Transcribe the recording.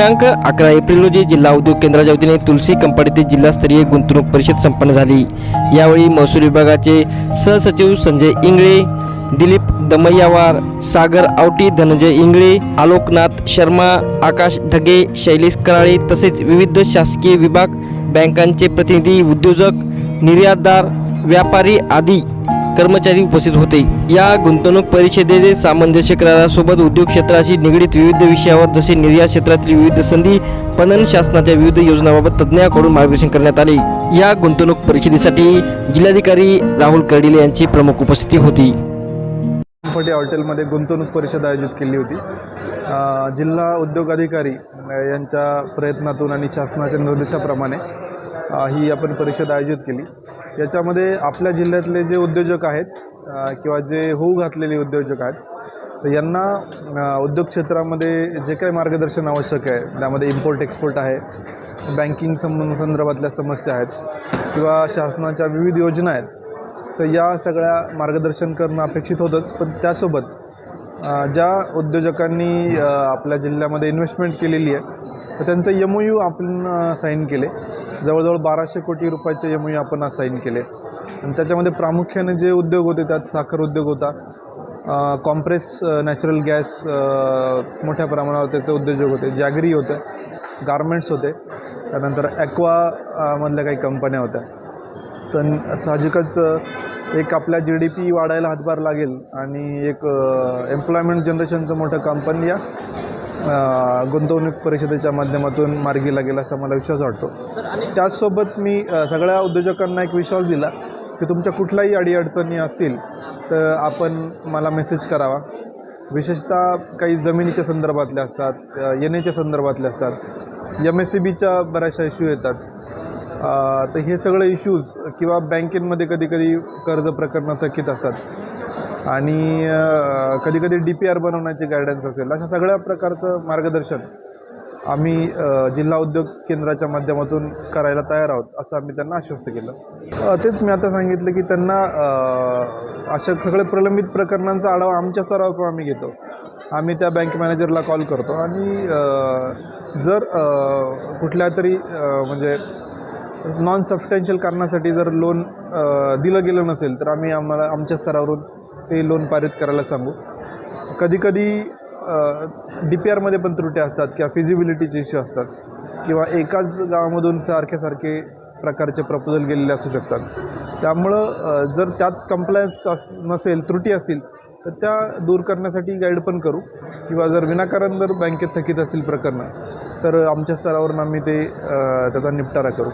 दिनांक अकरा एप्रिल रोजी जिल्हा उद्योग केंद्राच्या वतीने तुलसी कंपनीतील जिल्हास्तरीय गुंतवणूक परिषद संपन्न झाली. यावेळी महसूल विभागाचे सहसचिव संजय इंगळे दिलीप दमय्यावार सागर आवटी धनंजय इंगळे आलोकनाथ शर्मा आकाश ढगे शैलेश कराळे तसेच विविध शासकीय विभाग बँकांचे प्रतिनिधी उद्योजक निर्यातदार व्यापारी आदी कर्मचारी उपस्थित होते. या गुंतवणूक परिषदेचे सामंजस्य करारासोबत उद्योग क्षेत्राशी निगडीत विविध विषयावर जसे निर्यात क्षेत्रातील विविध संधी पणन शासनाच्या विविध योजनांबाबत तज्ज्ञांकडून मार्गदर्शन करण्यात आले. या गुंतवणूक परिषदेसाठी जिल्हाधिकारी राहुल कर्डिले यांची प्रमुख उपस्थिती होती. फटे हॉटेलमध्ये गुंतवणूक परिषद आयोजित केली होती. जिल्हा उद्योग अधिकारी यांच्या प्रयत्नातून आणि शासनाच्या निर्देशाप्रमाणे ही आपण परिषद आयोजित केली. याच्यामध्ये आपल्या जिल्ह्यातले जे उद्योजक आहेत किंवा जे होऊ घातलेले उद्योजक आहेत तर यांना उद्योग क्षेत्रामध्ये जे काही मार्गदर्शन आवश्यक आहे त्यामध्ये इम्पोर्ट एक्सपोर्ट आहे बँकिंग संबंध संदर्भातल्या समस्या आहेत किंवा शासनाच्या विविध योजना आहेत तर या सगळ्या मार्गदर्शन करणं अपेक्षित होतंच. पण त्यासोबत ज्या उद्योजकांनी आपल्या जिल्ह्यामध्ये इन्व्हेस्टमेंट केलेली आहे तर त्यांचं यम यू आपण साईन केले. जवळजवळ बाराशे कोटी रुपयाचे एम यू आपण आज साईन केले. आणि त्याच्यामध्ये प्रामुख्याने जे उद्योग होते त्यात साखर उद्योग होता कॉम्प्रेस नॅचरल गॅस मोठ्या प्रमाणावर त्याचे उद्योजक होते जॅगरी होते गारमेंट्स होते त्यानंतर ॲक्वा मधल्या काही कंपन्या होत्या. तर साहजिकच एक आपल्या जी डी पी वाढायला हातभार लागेल आणि एक एम्प्लॉयमेंट जनरेशनचं मोठं काम पण या. गुंतवणूक परिषदेच्या माध्यमातून मार्गी लागेल असा मला विश्वास वाटतो. त्याचसोबत मी सगळ्या उद्योजकांना एक विश्वास दिला की तुमच्या कुठल्याही अडीअडचणी असतील तर आपण मला मेसेज करावा. विशेषतः काही जमिनीच्या संदर्भातल्या असतात येण्याच्या संदर्भातल्या असतात एम एस सी बीच्या बऱ्याचशा इश्यू येतात. तर हे सगळे इश्यूज किंवा बँकेमध्ये कधी कधी कर्ज प्रकरणं थकीत असतात. आणि कधीकधी डी पी आर बनवण्याचे गायडन्स असेल अशा सगळ्या प्रकारचं मार्गदर्शन आम्ही जिल्हा उद्योग केंद्राच्या माध्यमातून करायला तयार आहोत असं आम्ही त्यांना आश्वस्त केलं. तेच मी आता सांगितलं की त्यांना अशा सगळे प्रलंबित प्रकरणांचा आढावा आमच्या स्तरावर पण आम्ही घेतो. आम्ही त्या बँक मॅनेजरला कॉल करतो आणि जर कुठल्या तरी म्हणजे नॉन सबस्टॅन्शियल कारणासाठी जर लोन दिलं गेलं नसेल तर आम्ही आम्हाला आमच्या स्तरावरून ते लोन पारित करायला सांगू. कधीकधी डी पी आरमध्ये पण त्रुटी असतात किंवा फिजिबिलिटीचे इश्यू असतात किंवा एकाच गावामधून सारखे सारखे प्रकारचे प्रपोजल गेलेले असू शकतात. त्यामुळं जर त्यात कम्प्लायन्स अस नसेल त्रुटी असतील तर त्या दूर करण्यासाठी गाईड पण करू. किंवा जर विनाकारण जर बँकेत थकीत असतील प्रकरणं तर आमच्या स्तरावरून आम्ही ते त्याचा निपटारा करू.